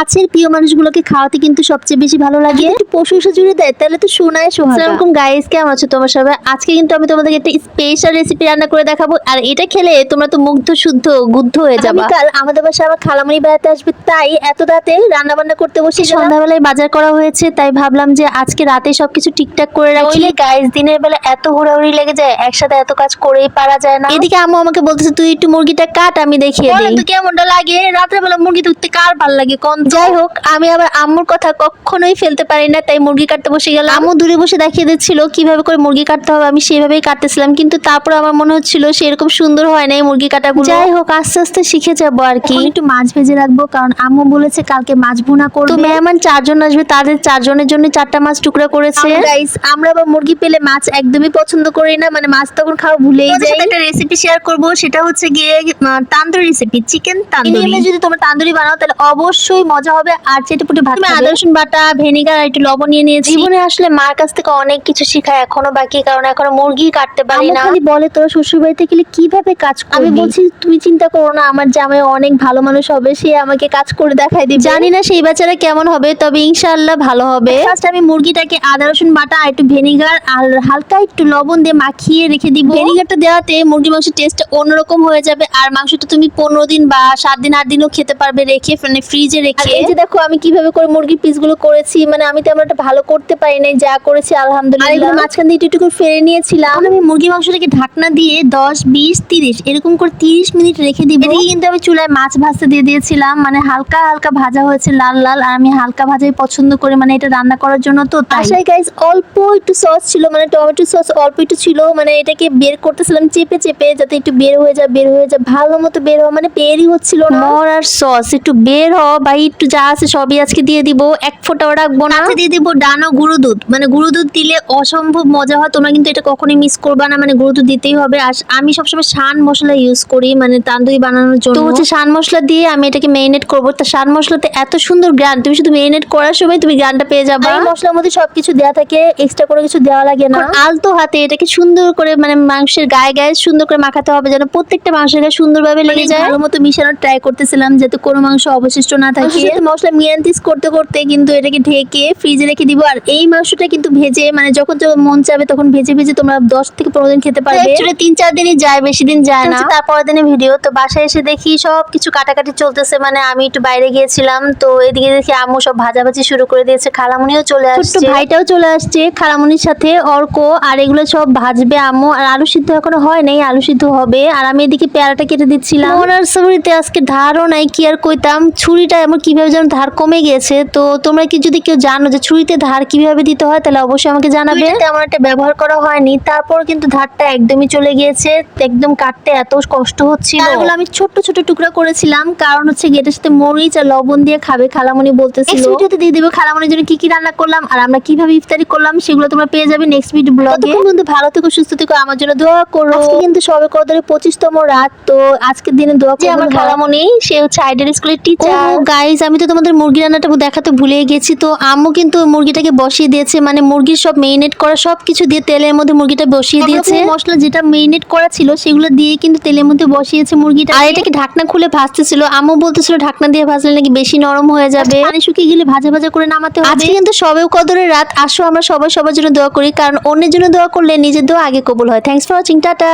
কাছের প্রিয় মানুষগুলোকে খাওয়াতে কিন্তু সবচেয়ে বেশি ভালো লাগে। পশু প্রশংসা জুড়ে দেয় তাহলে তো শোনায় সোহাগা। আসসালামু গাইস কেমন আছো তোমার সবাই? আজকে কিন্তু আমি তোমাদেরকে একটা স্পেশাল রেসিপি রান্না করে দেখাবো। আর এটা খেলে তোমরা তো মুগ্ধ শুদ্ধ গুদ্ধ হয়ে যাবে। কাল আমাদের বাসায় আমার খালামণি বেড়াতে আসবে তাই এত রাতে রান্না বান্না করতে বসে সন্ধ্যাবেলায় বাজার করা হয়েছে তাই ভাবলাম যে আজকে রাতে সবকিছু ঠিকঠাক করে রাখি। গাইস দিনের বেলা এত হুড়াহুড়ি লেগে যায় একসাথে এত কাজ করেই পারা যায় না। এদিকে আম্মু আমাকে বলতেছে তুই একটু মুরগিটা কাট আমি দেখিয়ে দিই। তো কেমনটা লাগে? রাতের বেলা মুরগি উঠতে কার ভালো লাগে? কোন যাই হোক আমি আবার আম্মুর কথা কখনোই ফেলতে পারি না তাই মুরগি কাটতে বসে গেলাম। আম্মু দূরে বসে দেখিয়ে দিচ্ছিল কীভাবে করে মুরগি কাটতে হবে আমি সেভাবেই কাটতেছিলাম কিন্তু তারপর আমার মনে হচ্ছিল সেরকম সুন্দর হয় না এই মুরগি কাটাগুলো। যাই হোক আস্তে আস্তে শিখে যাব আর কি। একটু মাছ ভেজে রাখব কারণ আম্মু বলেছে কালকে মাছ ভুনা করবে। তো মেহমান চারজন আসবে তাদের চারজনের জন্য চারটা মাছ টুকরা করেছে। গাইস আমরা আবার মুরগি পেলে মাছ একদমই পছন্দ করি না মানে মাছ তখন খাওয়া ভুলেই যাই। একটা রেসিপি শেয়ার করব সেটা হচ্ছে গিয়ে তান্দুরি রেসিপি চিকেন তান্দুরি। যদি তোমরা তান্দুরি বানাও তাহলে অবশ্যই মজা হবে আর চেটেপুটে ভাত তুমি আদা রসুন বাটা ভিনেগার আর একটু লবণ নিয়ে নিয়েছি। জীবনে আসলে মার কাছ থেকে অনেক কিছু শেখা এখনও বাকি কারণ এখনও মুরগি কাটতে পারি না। খালি বলে তোরা শ্বশুর বাড়িতে গেলে কীভাবে কাজ করবি? আমি বলছি তুমি চিন্তা করো না আমার জামাই অনেক ভালো মানুষ হবে সে আমাকে কাজ করে দেখাই দিবে। জানি না সেই বাচ্চারা কেমন হবে তবে ইনশাআল্লাহ ভালো হবে। ফার্স্ট আমি মুরগিটাকে আদা রসুন বাটা আর একটু ভিনেগার আর হালকা একটু লবণ দিয়ে মাখিয়ে রেখে দিব। ভিনেগারটা দেওয়াতে মুরগি মাংসের টেস্টটা অন্যরকম হয়ে যাবে আর মাংসটা তুমি পনেরো দিন বা সাত দিন আট দিনও খেতে পারবে রেখে মানে ফ্রিজে রেখে। এই যে দেখো আমি কীভাবে করে মুরগির পিসগুলো করেছি মানে আমি তেমন একটা ভালো করতে পারি নাই যা করেছি আলহামদুলিল্লাহ। মাঝখান দিয়ে একটু একটু করে ফেলে নিয়েছিলাম। আমি মুরগি মাংসটাকে ঢাকনা দিয়ে দশ বিশ তিরিশ এরকম করে তিরিশ মিনিট রেখে দিব। এদিকে কিন্তু আমি চুলায় মাছ ভাজতে দিয়ে দিয়েছিলাম মানে হালকা হালকা ভাজা হয়েছে লাল লাল আর আমি হালকা ভাজাই পছন্দ করি মানে এটা রান্না করার জন্য তো আশাই গাইস অল্প একটু সস ছিল মানে টমেটো সস অল্প একটু ছিল মানে এটাকে বের করতেছিলাম চেপে চেপে যাতে একটু বের হয়ে যায় বের হয়ে যায় ভালো মতো বের হওয়া মানে বেরই হচ্ছিল না। মর আর সস একটু বের হ বা একটু যা আছে সবই আজকে দিয়ে দিব। এক ফোঁটাও রাখব না। আজকে দিয়ে দিব ডানো গুঁড়ো দুধ। মানে গুঁড়ো দুধ দিলে অসম্ভব মজা হয়। তোমরা কিন্তু এটা কখনোই মিস করবা না। মানে গুঁড়ো দুধ দিতেই হবে। আর আমি সবসময় শান মশলা ইউজ করি। মানে তান্দুরি বানানোর জন্য। তো হচ্ছে শান মশলা দিয়ে আমি এটাকে মেরিনেট করব। তা শান মশলাতে এত সুন্দর গ্রান। তুমি শুধু মেরিনেট করার সময় তুমি গ্রানটা পেয়ে যাবে। মশলার মধ্যে সবকিছু দেওয়া থাকে। এক্সট্রা করে কিছু দেওয়া লাগে না। আলতো হাতে এটাকে সুন্দর করে মানে মাংসের গায়ে গায়ে সুন্দর করে মাখাতে হবে। যেন প্রত্যেকটা মাংসের গায়ে সুন্দরভাবে লেগে যায়। ভালো মতো মিশানোর ট্রাই করতেছিলাম। যাতে কোনো মাংস অবশিষ্ট না থাকে। মশলা মিয়ান্তিস করতে করতে কিন্তু এটাকে ঢেকে ফ্রিজে রেখে দিব। আর এই মাংসটা কিন্তু ভেজে মানে যখন যখন মন চাবে তখন ভেজে ভেজে তোমরা দশ থেকে পনেরো দিন খেতে পারবে। তিন চার দিনই যায় বেশি দিন যায় না। তারপরের দিনে ভিডিও তো বাসায় এসে দেখি সব কিছু কাটাকাটি চলতেছে মানে আমি একটু বাইরে গিয়েছিলাম। তো এদিকে দেখি আম্মু সব ভাজাভাজি শুরু করে দিয়েছে খালামুনিও চলে আসছে। ভাইটাও চলে আসছে খালামুনির সাথে অর্ক আর এগুলো সব ভাজবে আম্মু। আর আলু সিদ্ধ এখনও হয় নাই আলু সিদ্ধ হবে। আর আমি এদিকে পেয়ারাটা কেটে দিচ্ছিলাম। ওনার সবরিতে আজকে ধারও নাই কি আর কইতাম? ছুরিটা এমন কীভাবে যেন ধার কমে গেছে? তো তোমরা কি যদি কেউ জানো যে ছুরিতে ধার কীভাবে দিতে হয় তাহলে অবশ্যই আমাকে জানাবে। তেমন একটা ব্যবহার করা হয়নি। তারপর কিন্তু ধারটা একদমই চলে গিয়েছে। একদম কাটতে এত কষ্ট হচ্ছিল। এগুলো আমি ছোট ছোট টুকরা করেছিলাম। কারণ হচ্ছে কি এটার সাথে মরিচ আর লবণ দিয়ে খাবে খালামণি বলতেছিল। ভিডিওতে দিয়ে দেবো। খালামণির জন্য কি কি রান্না করলাম আর আমরা কীভাবে ইফতারি করলাম সেগুলো তোমরা পেয়ে যাবে নেক্সট ভিডিও ব্লগে কিন্তু ভালো থেকো সুস্থ থেকো আমার জন্য দোয়া করো। আজকে কিন্তু সবে কদরের পঁচিশতম রাত তো আজকের দিনে দোয়া করো আমার খালামণি সে হচ্ছে আইডেল স্কুলের টিচার গাইস আমি তো তোমাদের মুরগি রান্নাটা দেখাতে ভুলে গেছি। তো আম্মু কিন্তু মুরগিটাকে বসিয়ে দিয়েছে মানে মুরগির সব মেরিনেট করা সব কিছু দিয়ে তেলের মধ্যে মুরগিটা বসিয়ে দিয়েছে। মশলা যেটা মেরিনেট করা ছিল সেগুলো দিয়ে কিন্তু তেলের মধ্যে বসিয়েছে মুরগিটা। আর এটাকে ঢাকনা খুলে ভাজতেছিল? আম্মু বলতেছিল ঢাকনা দিয়ে ভাজলে নাকি বেশি নরম হয়ে যাবে। পানি শুকিয়ে গেলে ভাজা ভাজা করে নামাতে হবে। আজকে কিন্তু সবে কদরের রাত আসো আমরা সবাই সবার জন্য দোয়া করি কারণ অন্যের জন্য দোয়া করলে নিজের দোয়া আগে কবুল হয়। Thanks for watching tata!